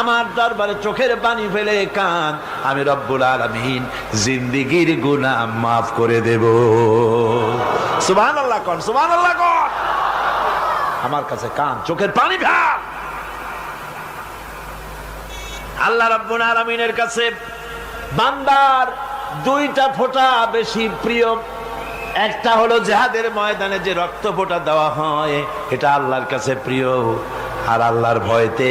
আমার দরবারে চোখের পানি ফেলে কান, আমি রব্বুল আলামিন জিন্দেগীর গুনাহ মাফ করে দেব। সুবহানাল্লাহ কোন সুবহানাল্লাহ কোন আমার কাছে কান, চোখের পানি ফেল। আল্লাহ রাব্বুল আলামিনের কাছে বান্দার দুইটা ফোঁটা বেশি প্রিয়। একটা হলো জেহাদের ময়দানে যে রক্ত ফোঁটা দেওয়া হয়, এটা আল্লাহর কাছে প্রিয়। আর আল্লাহর ভয়তে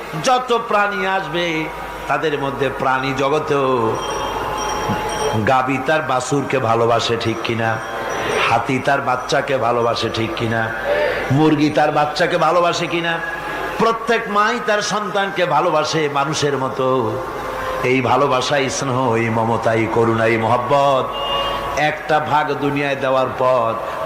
যত প্রাণী আসবে, তাদের মধ্যে প্রাণী জগতেও গাবি তার বাসুরকে ভালোবাসে ঠিক কিনা, হাতি তার বাচ্চাকে ভালোবাসে ঠিক কিনা, মুরগি তার বাচ্চাকে ভালোবাসে কিনা, প্রত্যেক মাই তার সন্তানকে ভালোবাসে মানুষের মতো। এই ভালোবাসাই স্নেহ, এই মমতাই করুণাই মহব্বত। একটা ভাগ দুনিয়ায় দেওয়ার পর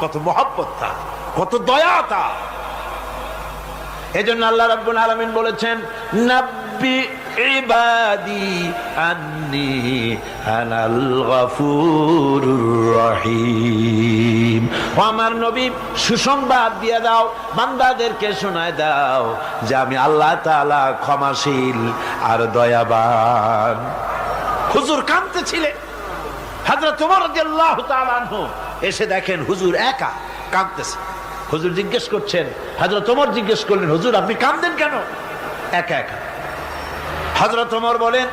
কত মহব্বত তার কত দয়া তার এই জন্য আল্লাহ রাব্বুল আলামিন বলেছেন, নাব্বি ইবাদি আন্নি আনাল গফুরুর রহিম। আমার নবী, সুসংবাদ দিয়ে দাও, বান্দাদেরকে শোনায় দাও, যে আমি আল্লাহ তাআলা ক্ষমাশীল আর দয়াবান। হুজুর কাঁদতেছিলেন হাজরত তোমার রাদিয়াল্লাহু তাআলা আনহু এসে দেখেন হুজুর একা কাঁদতেছে। হুজুর জিজ্ঞেস করছেন হাজরত তোমার জিজ্ঞেস করলেন, হুজুর, আপনি কাঁদেন কেন? একা একা। হজরত ওমর বলেন,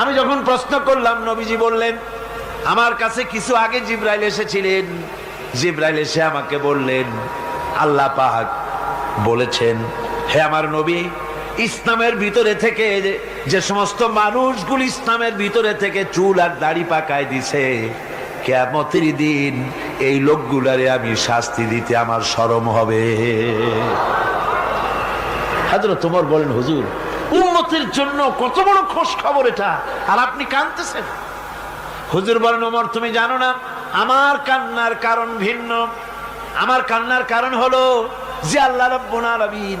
আমি যখন প্রশ্ন করলাম, নবীজি বললেন, আমার কাছে কিছু আগে জিব্রাইল এসেছিলেন। জিব্রাইল এসে আমাকে বললেন, আল্লাহ পাক বলেছেন, হে আমার নবী, ইসলামের ভিতরে থেকে যে সমস্ত মানুষগুলি ইসলামের ভিতরে থেকে চুল আর দাড়ি পাকায় দিছে কেমতের দিন এই লোকগুলারে আমি শাস্তি দিতে আমার সরম হবে। তোমার বলেন, হুজুর উন্নতির জন্য কত বড় খোঁজ খবর এটা, আর আপনি কানতেছেন হুজুর বলেন, ওমর, তুমি জানো না, আমার কান্নার কারণ ভিন্ন। আমার কান্নার কারণ হলো যে আল্লাহ রব্বুল আলামিন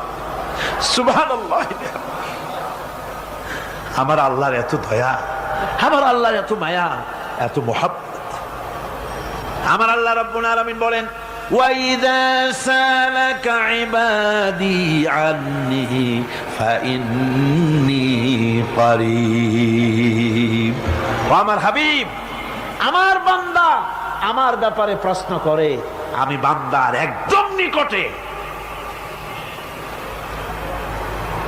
সুবহানাল্লাহ আমার আল্লাহর এত দয়া আমার আল্লাহর এত মায়া এত মহাব্বত আমার আল্লাহ রব্বুল আলামিন বলেন وَإِذَا سَأَلَكَ عِبَادِي عَنِّي فَإِنِّي قَرِيبٌ ও আমার হাবিব আমার বান্দা আমার ব্যাপারে প্রশ্ন করে আমি বান্দার একদম নিকটে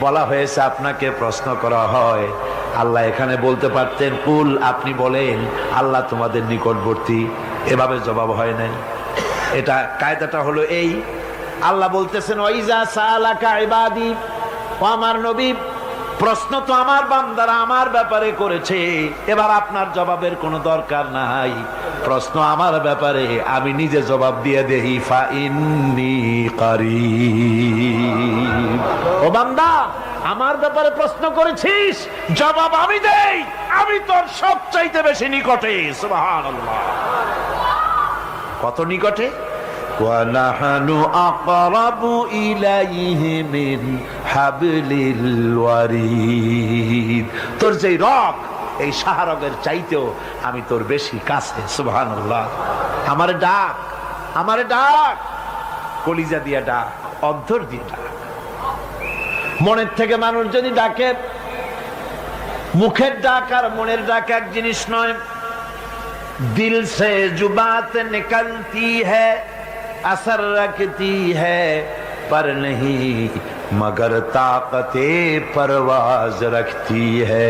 বলা হয়েছে, আপনাকে প্রশ্ন করা হয়। আল্লাহ এখানে বলতে পারতেন, কুল, আপনি বলেন, আল্লাহ তোমাদের নিকটবর্তী। এভাবে জবাব হয় নাই। এটা, কায়দাটা হলো এই। আল্লাহ বলতেছেন আমার নবী, প্রশ্ন তো আমার বান্দারা আমার ব্যাপারে করেছে। এবার আপনার জবাবের কোনো দরকার নাই। প্রশ্ন আমার ব্যাপারে আমি নিজে জবাব দিয়ে দেহি ফা ইন্নি কারীব ও বান্দা আমার ব্যাপারে প্রশ্ন করেছিস জবাব আমি দেই আমি তোর সব চাইতে বেশি নিকটে সুবহানাল্লাহ কত নিকটে ونحن أقرب إليه من حبل الوريد তোর যে রক এই শাহরগের চাইতেও আমি তোর বেশি কাছে সুবহানাল্লাহ আমারে ডাক আমারে ডাক কলিজা দিয়া ডাক অন্তর দিয়ে ডাক মনের থেকে মানুষ যদি ডাকে মুখের ডাক আর মনের ডাক এক জিনিস নয় দিল সে জুবাত নিকলতি है असर रखती है پر نہیں مگر طاقت پرواز رکھتی ہے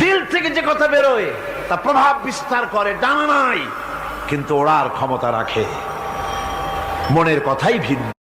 দিল থেকে যে কথা বেরোয়, তা প্রভাব বিস্তার করে, ডানা নাই, কিন্তু ওড়ার ক্ষমতা রাখে। মনের কথাই ভিন্ন।